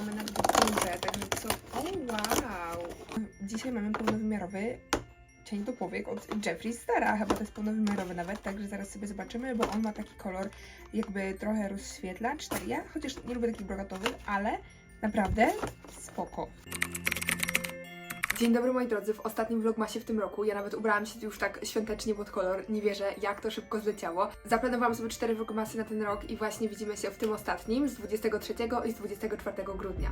mamy nawet piętę, także to oh, wow! Dzisiaj mamy pełnowymiarowy cień do powiek od Jeffree Stara, chyba to jest pełnowymiarowy nawet, także zaraz sobie zobaczymy, bo on ma taki kolor jakby trochę rozświetlacz, tak ja, chociaż nie lubię takich brokatowych, ale naprawdę spoko. Dzień dobry moi drodzy, w ostatnim vlogmasie w tym roku ja nawet ubrałam się już tak świątecznie pod kolor, nie wierzę jak to szybko zleciało. Zaplanowałam sobie cztery vlogmasy na ten rok i właśnie widzimy się w tym ostatnim z 23 i z 24 grudnia.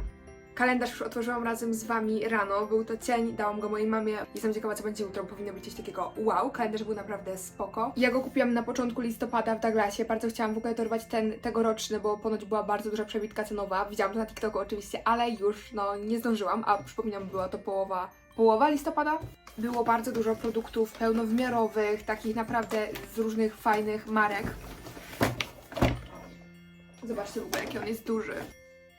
Kalendarz już otworzyłam razem z Wami rano, był to cień, dałam go mojej mamie. Jestem ciekawa, co będzie jutro, powinno być coś takiego wow. Kalendarz był naprawdę spoko. Ja go kupiłam na początku listopada w Douglasie, bardzo chciałam w ogóle dorwać ten tegoroczny, bo ponoć była bardzo duża przebitka cenowa. Widziałam to na TikToku oczywiście, ale już no nie zdążyłam, a przypominam, była to połowa połowa listopada. Było bardzo dużo produktów pełnowymiarowych, takich naprawdę z różnych fajnych marek. Zobaczcie w ogóle, jaki on jest duży.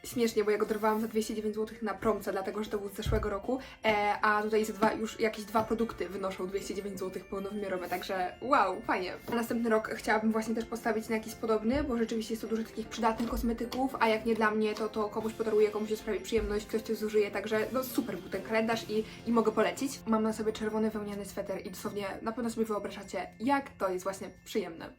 Śmiesznie, bo ja go dorwałam za 209 zł na promce, dlatego że to był z zeszłego roku, e, a tutaj jest dwa, już jakieś dwa produkty wynoszą 209 zł pełnowymiarowe, także wow, fajnie. Na następny rok chciałabym właśnie też postawić na jakiś podobny, bo rzeczywiście jest tu dużo takich przydatnych kosmetyków, a jak nie dla mnie, to to komuś podaruję, komuś sprawi przyjemność, ktoś to zużyje, także no super był ten kalendarz i, i mogę polecić. Mam na sobie czerwony wełniany sweter i dosłownie na pewno sobie wyobrażacie, jak to jest właśnie przyjemne.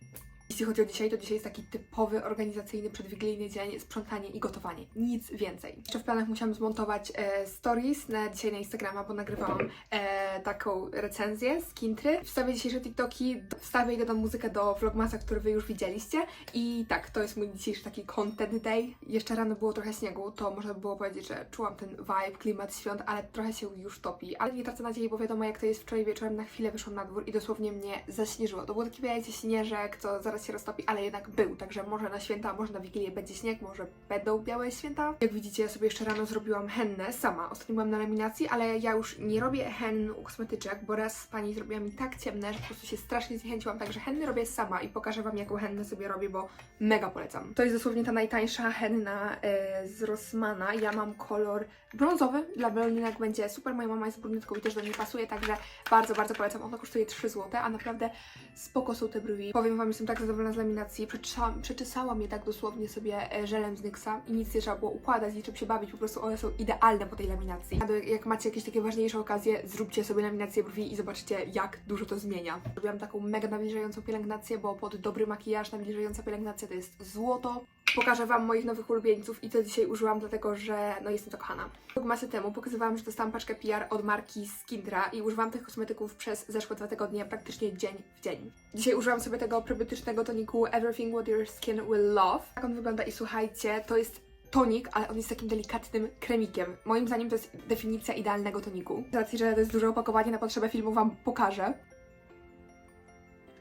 Jeśli chodzi o dzisiaj, to dzisiaj jest taki typowy organizacyjny przedwigilijny dzień, sprzątanie i gotowanie. Nic więcej. Jeszcze w planach musiałam zmontować e, stories na dzisiaj na Instagrama, bo nagrywałam e, taką recenzję z Kintry. Wstawię dzisiejsze TikToki, wstawię i dodam muzykę do vlogmasa, który Wy już widzieliście. I tak, to jest mój dzisiejszy taki content day. Jeszcze rano było trochę śniegu, to można by było powiedzieć, że czułam ten vibe, klimat świąt, ale trochę się już topi. Ale nie tracę nadziei, bo wiadomo jak to jest wczoraj wieczorem, na chwilę wyszłam na dwór i dosłownie mnie zaśnieżyło. To był taki wiecie, śnieżek, co zaraz się roztopi, ale jednak był, także może na święta, może na Wigilię będzie śnieg, może będą białe święta. Jak widzicie, ja sobie jeszcze rano zrobiłam hennę sama. Ostatnio byłam na laminacji, ale ja już nie robię hen u kosmetyczek, bo raz pani zrobiła mi tak ciemne, że po prostu się strasznie zniechęciłam, także henny robię sama i pokażę Wam, jaką hennę sobie robię, bo mega polecam. To jest dosłownie ta najtańsza henna e, z Rossmana. Ja mam kolor brązowy, dla blondinek będzie super. Moja mama jest brunetką i też do niej pasuje, także bardzo, bardzo polecam. Ona kosztuje 3 zł, a naprawdę spoko są te brwi. Powiem Wam, jestem tak zadowolona z laminacji. Przeczesałam, przeczesałam je tak dosłownie sobie e, żelem z NYXa i nic nie trzeba było układać, niczym się bawić, po prostu one są idealne po tej laminacji. A do- jak macie jakieś takie ważniejsze okazje, zróbcie sobie laminację brwi i zobaczycie, jak dużo to zmienia. Robiłam taką mega nawilżającą pielęgnację, bo pod dobry makijaż nawilżająca pielęgnacja to jest złoto. Pokażę Wam moich nowych ulubieńców i to dzisiaj użyłam, dlatego że no jestem zakochana. Rok masę temu pokazywałam, że dostałam paczkę PR od marki Skindra i używam tych kosmetyków przez zeszłe dwa tygodnie, praktycznie dzień w dzień. Dzisiaj użyłam sobie tego probiotycznego toniku Everything What Your Skin Will Love. Tak on wygląda i słuchajcie, to jest tonik, ale on jest takim delikatnym kremikiem. Moim zdaniem to jest definicja idealnego toniku. Z racji, że to jest duże opakowanie na potrzebę filmu Wam pokażę.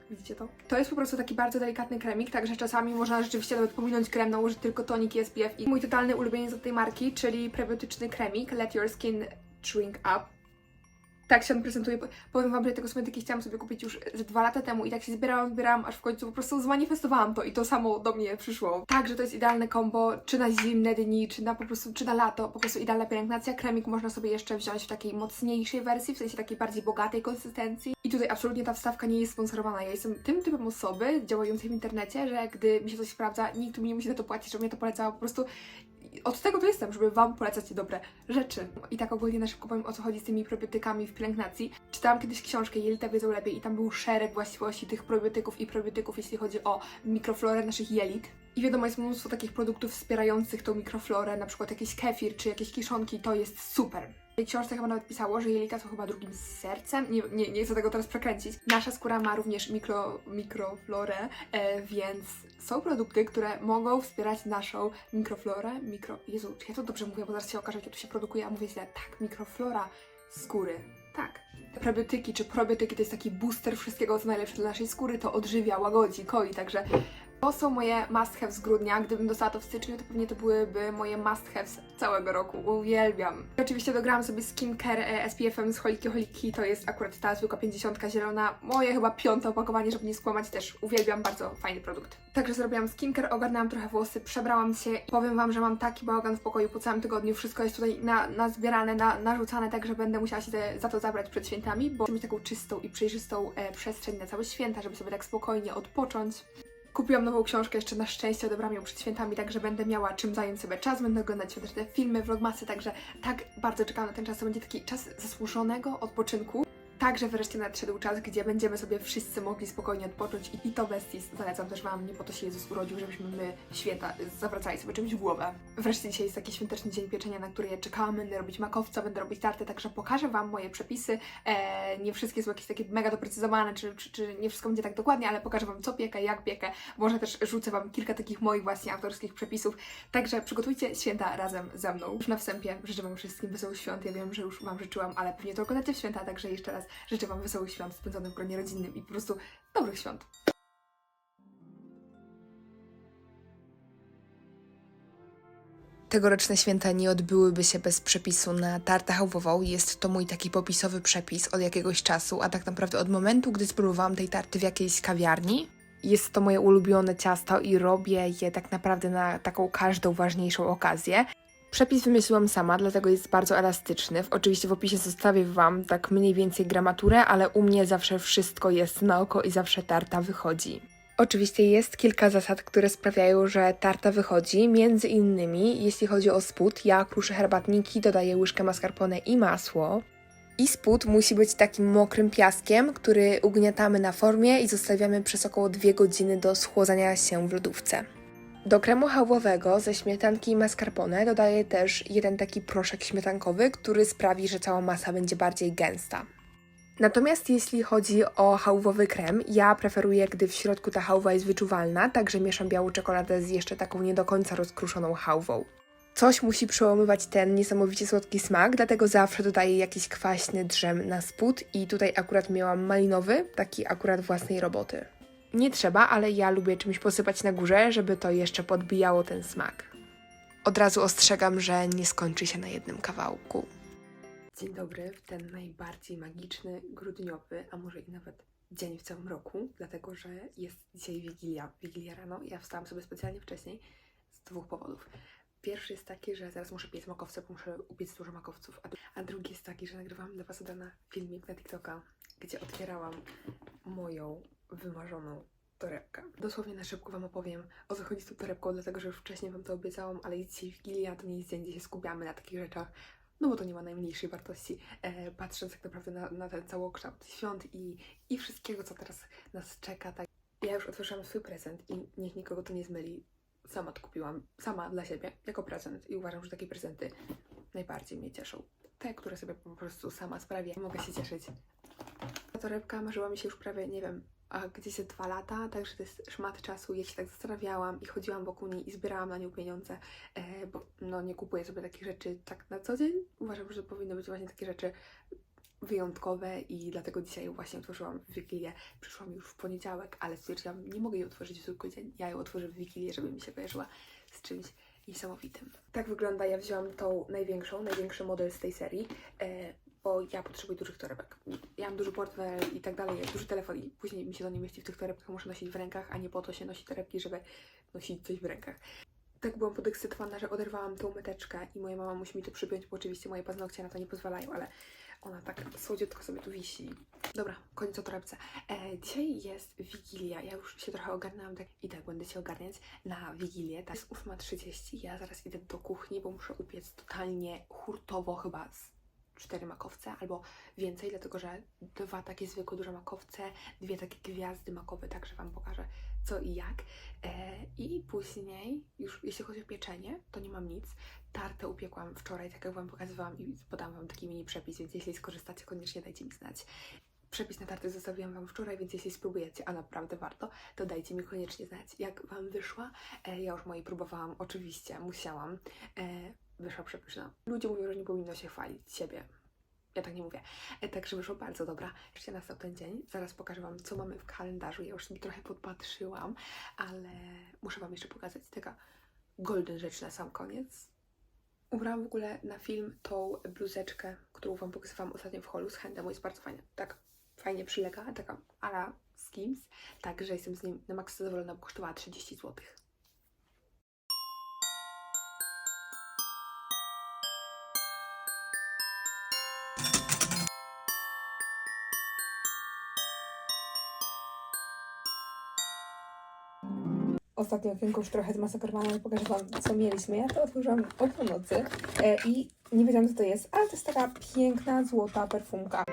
Widzicie to? To jest po prostu taki bardzo delikatny kremik, także czasami można rzeczywiście nawet pominąć krem, nałożyć tylko tonik i SPF. I mój totalny ulubieniec od tej marki, czyli prebiotyczny kremik Let Your Skin Shrink Up. Tak się on prezentuje. Powiem Wam, że te kosmetyki chciałam sobie kupić już dwa lata temu i tak się zbierałam, zbierałam, aż w końcu po prostu zmanifestowałam to i to samo do mnie przyszło. Także to jest idealne kombo, czy na zimne dni, czy na po prostu, czy na lato, po prostu idealna pielęgnacja. Kremik można sobie jeszcze wziąć w takiej mocniejszej wersji, w sensie takiej bardziej bogatej konsystencji. I tutaj absolutnie ta wstawka nie jest sponsorowana. Ja jestem tym typem osoby działającej w internecie, że gdy mi się coś sprawdza, nikt mi nie musi za to płacić, żeby mnie to polecała. Po prostu od tego to jestem, żeby Wam polecać dobre rzeczy. I tak ogólnie na szybko powiem o co chodzi z tymi probiotykami w pielęgnacji. Czytałam kiedyś książkę Jelita wiedzą lepiej i tam był szereg właściwości tych probiotyków i probiotyków, jeśli chodzi o mikroflorę naszych jelit. I wiadomo, jest mnóstwo takich produktów wspierających tą mikroflorę, na przykład jakiś kefir czy jakieś kiszonki, to jest super. W tej książce chyba nawet pisało, że jelita są chyba drugim sercem. Nie, nie, nie chcę tego teraz przekręcić. Nasza skóra ma również mikro, mikroflorę, e, więc są produkty, które mogą wspierać naszą mikroflorę. Mikro... Jezu, czy ja to dobrze mówię, bo zaraz się okaże, jak ja tu się produkuje, a mówię źle. Tak, mikroflora skóry. Tak. Probiotyki czy probiotyki to jest taki booster wszystkiego, co najlepsze dla naszej skóry, to odżywia, łagodzi, koi, także to są moje must have z grudnia. Gdybym dostała to w styczniu, to pewnie to byłyby moje must have z całego roku. Uwielbiam. I oczywiście dograłam sobie skincare e, SPF-em z Holiki Holiki. To jest akurat ta zwykła 50 zielona. Moje chyba piąte opakowanie, żeby nie skłamać też. Uwielbiam, bardzo fajny produkt. Także zrobiłam skincare, ogarnęłam trochę włosy, przebrałam się. Powiem Wam, że mam taki bałagan w pokoju po całym tygodniu. Wszystko jest tutaj na, nazbierane, na, narzucane, także będę musiała się te, za to zabrać przed świętami, bo chcę mieć taką czystą i przejrzystą e, przestrzeń na całe święta, żeby sobie tak spokojnie odpocząć. Kupiłam nową książkę, jeszcze na szczęście odebrałam ją przed świętami, także będę miała czym zająć sobie czas, będę oglądać te filmy, vlogmasy, także tak bardzo czekam na ten czas, to będzie taki czas zasłużonego odpoczynku. Także wreszcie nadszedł czas, gdzie będziemy sobie wszyscy mogli spokojnie odpocząć i to besties zalecam też Wam, nie po to się Jezus urodził, żebyśmy my święta zawracali sobie czymś w głowę. Wreszcie dzisiaj jest taki świąteczny dzień pieczenia, na który ja czekałam, będę robić makowca, będę robić tarty, także pokażę Wam moje przepisy. E, nie wszystkie są jakieś takie mega doprecyzowane, czy, czy, czy nie wszystko będzie tak dokładnie, ale pokażę Wam co piekę, jak piekę. Może też rzucę Wam kilka takich moich właśnie autorskich przepisów. Także przygotujcie święta razem ze mną. Już na wstępie życzę Wam wszystkim wesołych świąt. Ja wiem, że już Wam życzyłam, ale pewnie to oglądacie w święta, także jeszcze raz życzę Wam wesołych świąt spędzonych w gronie rodzinnym i po prostu dobrych świąt. Tegoroczne święta nie odbyłyby się bez przepisu na tartę hałwową. Jest to mój taki popisowy przepis od jakiegoś czasu, a tak naprawdę od momentu, gdy spróbowałam tej tarty w jakiejś kawiarni. Jest to moje ulubione ciasto i robię je tak naprawdę na taką każdą ważniejszą okazję. Przepis wymyśliłam sama, dlatego jest bardzo elastyczny. Oczywiście w opisie zostawię Wam tak mniej więcej gramaturę, ale u mnie zawsze wszystko jest na oko i zawsze tarta wychodzi. Oczywiście jest kilka zasad, które sprawiają, że tarta wychodzi. Między innymi, jeśli chodzi o spód, ja kruszę herbatniki, dodaję łyżkę mascarpone i masło. I spód musi być takim mokrym piaskiem, który ugniatamy na formie i zostawiamy przez około 2 godziny do schłodzenia się w lodówce. Do kremu hałwowego ze śmietanki i mascarpone dodaję też jeden taki proszek śmietankowy, który sprawi, że cała masa będzie bardziej gęsta. Natomiast jeśli chodzi o hałwowy krem, ja preferuję, gdy w środku ta hałwa jest wyczuwalna, także mieszam białą czekoladę z jeszcze taką nie do końca rozkruszoną hałwą. Coś musi przełamywać ten niesamowicie słodki smak, dlatego zawsze dodaję jakiś kwaśny drzem na spód i tutaj akurat miałam malinowy, taki akurat własnej roboty. Nie trzeba, ale ja lubię czymś posypać na górze, żeby to jeszcze podbijało ten smak. Od razu ostrzegam, że nie skończy się na jednym kawałku. Dzień dobry w ten najbardziej magiczny, grudniowy, a może i nawet dzień w całym roku, dlatego że jest dzisiaj Wigilia, Wigilia rano. Ja wstałam sobie specjalnie wcześniej z dwóch powodów. Pierwszy jest taki, że zaraz muszę piec makowce, bo muszę upiec dużo makowców, a, dru- a drugi jest taki, że nagrywam dla Was filmik na TikToka, gdzie otwierałam moją wymarzoną torebkę. Dosłownie na szybko Wam opowiem, o co chodzi z tą torebką, dlatego że już wcześniej Wam to obiecałam, ale dzisiaj Wigilia to nie jest dzień, gdzie się skupiamy na takich rzeczach, no bo to nie ma najmniejszej wartości, e, patrząc tak naprawdę na, na ten całokształt świąt i, i wszystkiego, co teraz nas czeka. Tak. Ja już otworzyłam swój prezent i niech nikogo to nie zmyli. Sama to kupiłam, sama dla siebie, jako prezent i uważam, że takie prezenty najbardziej mnie cieszą. Te, które sobie po prostu sama sprawię, mogę się cieszyć. Ta torebka marzyła mi się już prawie, nie wiem, gdzieś ze dwa lata, także to jest szmat czasu. Ja się tak zastanawiałam i chodziłam wokół niej i zbierałam na nią pieniądze, e, bo no nie kupuję sobie takich rzeczy tak na co dzień. Uważam, że powinny być właśnie takie rzeczy wyjątkowe i dlatego dzisiaj właśnie otworzyłam w Wigilię. Przyszłam już w poniedziałek, ale stwierdziłam, nie mogę jej otworzyć w zwykły dzień. Ja ją otworzę w Wigilię, żeby mi się kojarzyła z czymś niesamowitym. Tak wygląda, ja wzięłam tą największą, największy model z tej serii, e, bo ja potrzebuję dużych torebek. Ja mam duży portfel i tak dalej, duży telefon i później mi się to nie mieści w tych torebkach, muszę nosić w rękach, a nie po to się nosi torebki, żeby nosić coś w rękach. Tak byłam podekscytowana, że oderwałam tą meteczkę i moja mama musi mi to przypiąć, bo oczywiście moje paznokcie na to nie pozwalają, ale ona tak słodziutko sobie tu wisi. Dobra, koniec o torebce. E, dzisiaj jest Wigilia, ja już się trochę ogarnęłam tak, i tak będę się ogarniać na Wigilię. Tak jest 8.30, ja zaraz idę do kuchni, bo muszę upiec totalnie hurtowo chyba z cztery makowce albo więcej, dlatego że dwa takie zwykłe duże makowce, dwie takie gwiazdy makowe, także Wam pokażę co i jak. E, I później, już jeśli chodzi o pieczenie, to nie mam nic. Tartę upiekłam wczoraj, tak jak Wam pokazywałam i podam Wam taki mini przepis, więc jeśli skorzystacie, koniecznie dajcie mi znać. Przepis na tartę zostawiłam Wam wczoraj, więc jeśli spróbujecie, a naprawdę warto, to dajcie mi koniecznie znać, jak Wam wyszła. E, ja już mojej próbowałam, oczywiście, musiałam. E, wyszła przepyszna. Ludzie mówią, że nie powinno się chwalić siebie. Ja tak nie mówię. E, Także wyszło bardzo dobra. Jeszcze nastał ten dzień. Zaraz pokażę Wam, co mamy w kalendarzu. Ja już sobie trochę podpatrzyłam, ale muszę Wam jeszcze pokazać taka golden rzecz na sam koniec. Ubrałam w ogóle na film tą bluzeczkę, którą Wam pokazywałam ostatnio w holu z Handemu. Jest bardzo fajna. Tak fajnie przylega, taka ala Skims. Także jestem z niej na maksa zadowolona, bo kosztowała 30 zł. ostatnim okienku już trochę zmasakrowana, ale pokażę Wam, co mieliśmy. Ja to otworzyłam o północy e, i nie wiedziałam, co to jest, ale to jest taka piękna, złota perfumka.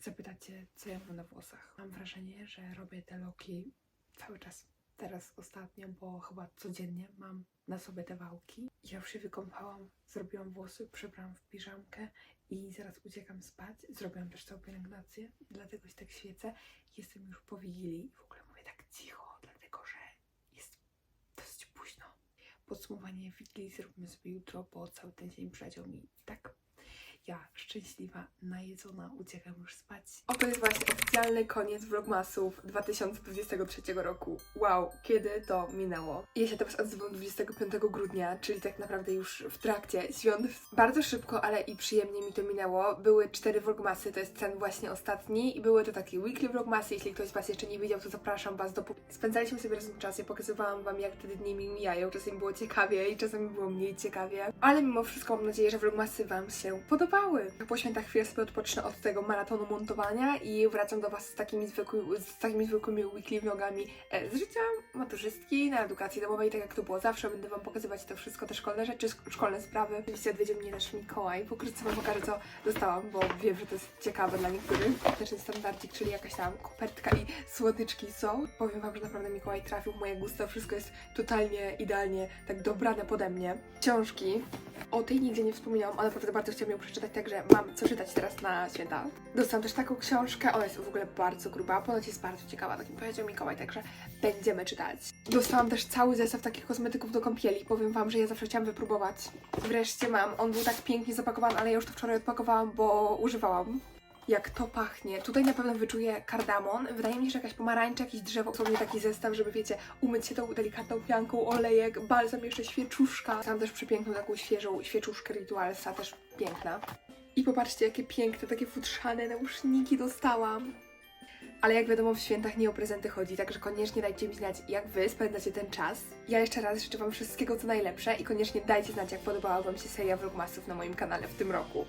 Zapytacie, co ja mam na włosach. Mam wrażenie, że robię te loki cały czas. Teraz ostatnio, bo chyba codziennie mam na sobie te wałki. Ja już się wykąpałam, zrobiłam włosy, przebrałam w piżamkę i zaraz uciekam spać. Zrobiłam też całą pielęgnację, dlatego się tak świecę. Jestem już po Wigilii i w ogóle mówię tak cicho, dlatego że jest dosyć późno. Podsumowanie Wigilii zrobimy sobie jutro, bo cały ten dzień przeleciał mi tak. Ja szczęśliwa, najedzona, uciekam już spać. Oto jest właśnie oficjalny koniec vlogmasów 2023 roku. Wow, kiedy to minęło? Ja się teraz odzywam 25 grudnia, czyli tak naprawdę już w trakcie świąt. Bardzo szybko, ale i przyjemnie mi to minęło. Były cztery vlogmasy, to jest ten właśnie ostatni i były to takie weekly vlogmasy. Jeśli ktoś Was jeszcze nie widział, to zapraszam Was do... Spędzaliśmy sobie razem czas, ja pokazywałam Wam jak te dni mi mijają. Czasami było ciekawie i czasami było mniej ciekawie. Ale mimo wszystko mam nadzieję, że vlogmasy Wam się podobały. Po świętach chwilę sobie odpocznę od tego maratonu montowania i wracam do Was z takimi, zwykły, z takimi zwykłymi weekly vlogami e, z życia maturzystki, na edukacji domowej, tak jak to było zawsze. Będę Wam pokazywać to wszystko, te szkolne rzeczy, szkolne sprawy. Oczywiście odwiedzie mnie też Mikołaj. Pokrótce Wam pokażę, co dostałam, bo wiem, że to jest ciekawe dla niektórych. Też jest standardzik, czyli jakaś tam kopertka i słodyczki są. Powiem Wam, że naprawdę Mikołaj trafił w moje gusta. Wszystko jest totalnie, idealnie tak dobrane pode mnie. Książki. O tej nigdzie nie wspominałam, ale naprawdę bardzo chciałam ją przeczytać, także mam co czytać teraz na święta. Dostałam też taką książkę, ona jest w ogóle bardzo gruba, ponoć jest bardzo ciekawa, tak mi powiedział Mikołaj, także będziemy czytać. Dostałam też cały zestaw takich kosmetyków do kąpieli, powiem Wam, że ja zawsze chciałam wypróbować. Wreszcie mam, on był tak pięknie zapakowany, ale ja już to wczoraj odpakowałam, bo używałam. Jak to pachnie. Tutaj na pewno wyczuję kardamon. Wydaje mi się, że jakaś pomarańcza, jakieś drzewo. Są taki zestaw, żeby wiecie, umyć się tą delikatną pianką, olejek, balsam, jeszcze świeczuszka. Mam też przepiękną taką świeżą świeczuszkę Ritualsa, też piękna. I popatrzcie, jakie piękne, takie futrzane nauszniki dostałam. Ale jak wiadomo, w świętach nie o prezenty chodzi, także koniecznie dajcie mi znać, jak Wy spędzacie ten czas. Ja jeszcze raz życzę Wam wszystkiego co najlepsze i koniecznie dajcie znać, jak podobała Wam się seria vlogmasów na moim kanale w tym roku.